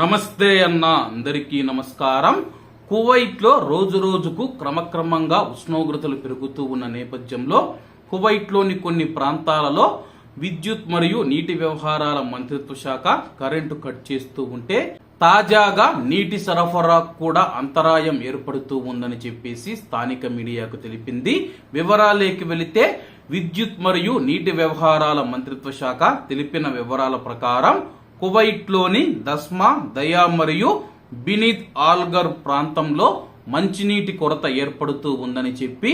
నమస్తే అన్న అందరికీ నమస్కారం. కువైట్లో రోజు రోజుకు క్రమక్రమంగా ఉష్ణోగ్రతలు పెరుగుతూ ఉన్న నేపథ్యంలో కువైట్లోని కొన్ని ప్రాంతాలలో విద్యుత్ మరియు నీటి వ్యవహారాల మంత్రిత్వ శాఖ కరెంటు కట్ చేస్తూ ఉంటే తాజాగా నీటి సరఫరా కూడా అంతరాయం ఏర్పడుతూ ఉందని చెప్పేసి స్థానిక మీడియాకు తెలిపింది. వివరాలేకి వెళితే విద్యుత్ మరియు నీటి వ్యవహారాల మంత్రిత్వ శాఖ తెలిపిన వివరాల ప్రకారం కువైట్లోని దస్మా దయా మరియు బినీత్ ఆల్గర్ ప్రాంతంలో మంచినీటి కొరత ఏర్పడుతూ ఉందని చెప్పి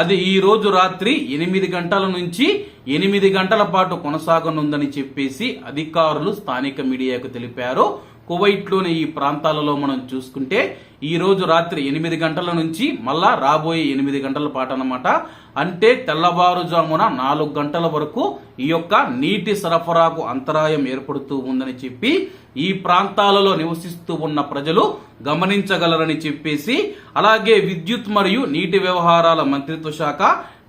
అది ఈ రోజు రాత్రి ఎనిమిది గంటల నుంచి ఎనిమిది గంటల పాటు కొనసాగనుందని చెప్పేసి అధికారులు స్థానిక మీడియాకు తెలిపారు. కువైట్లోని ఈ ప్రాంతాలలో మనం చూసుకుంటే ఈ రోజు రాత్రి ఎనిమిది గంటల నుంచి మళ్ళా రాబోయే ఎనిమిది గంటల పాటు అనమాట అంటే తెల్లవారుజామున నాలుగు గంటల వరకు ఈ యొక్క నీటి సరఫరాకు అంతరాయం ఏర్పడుతూ ఉందని చెప్పి ఈ ప్రాంతాలలో నివసిస్తూ ఉన్న ప్రజలు గమనించగలరని చెప్పేసి అలాగే విద్యుత్ మరియు నీటి వ్యవహారాల మంత్రిత్వ శాఖ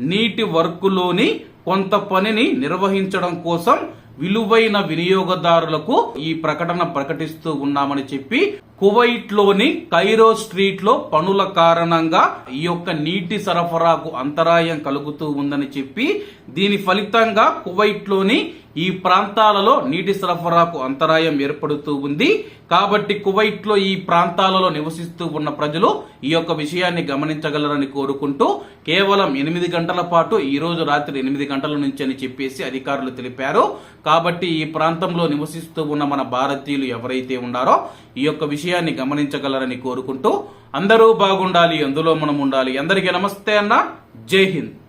నీటి వర్కులోని కొంత పనిని నిర్వహించడం కోసం విలువైన వినియోగదారులకు ఈ ప్రకటన ప్రకటిస్తూ ఉన్నామని చెప్పి కువైట్లోని కైరో స్ట్రీట్లో పనుల కారణంగా ఈ యొక్క నీటి సరఫరాకు అంతరాయం కలుగుతూ ఉందని చెప్పి దీని ఫలితంగా కువైట్లోని ఈ ప్రాంతాలలో నీటి సరఫరాకు అంతరాయం ఏర్పడుతూ ఉంది. కాబట్టి కువైట్లో ఈ ప్రాంతాలలో నివసిస్తూ ఉన్న ప్రజలు ఈ యొక్క విషయాన్ని గమనించగలరని కోరుకుంటూ కేవలం ఎనిమిది గంటల పాటు ఈ రోజు రాత్రి ఎనిమిది గంటల నుంచి అని చెప్పేసి అధికారులు తెలిపారు. కాబట్టి ఈ ప్రాంతంలో నివసిస్తూ ఉన్న మన భారతీయులు ఎవరైతే ఉన్నారో ఈ యొక్క విషయాన్ని గమనించగలరని కోరుకుంటూ అందరూ బాగుండాలి అందులో మనం ఉండాలి. అందరికీ నమస్తే అన్న. జై హింద్.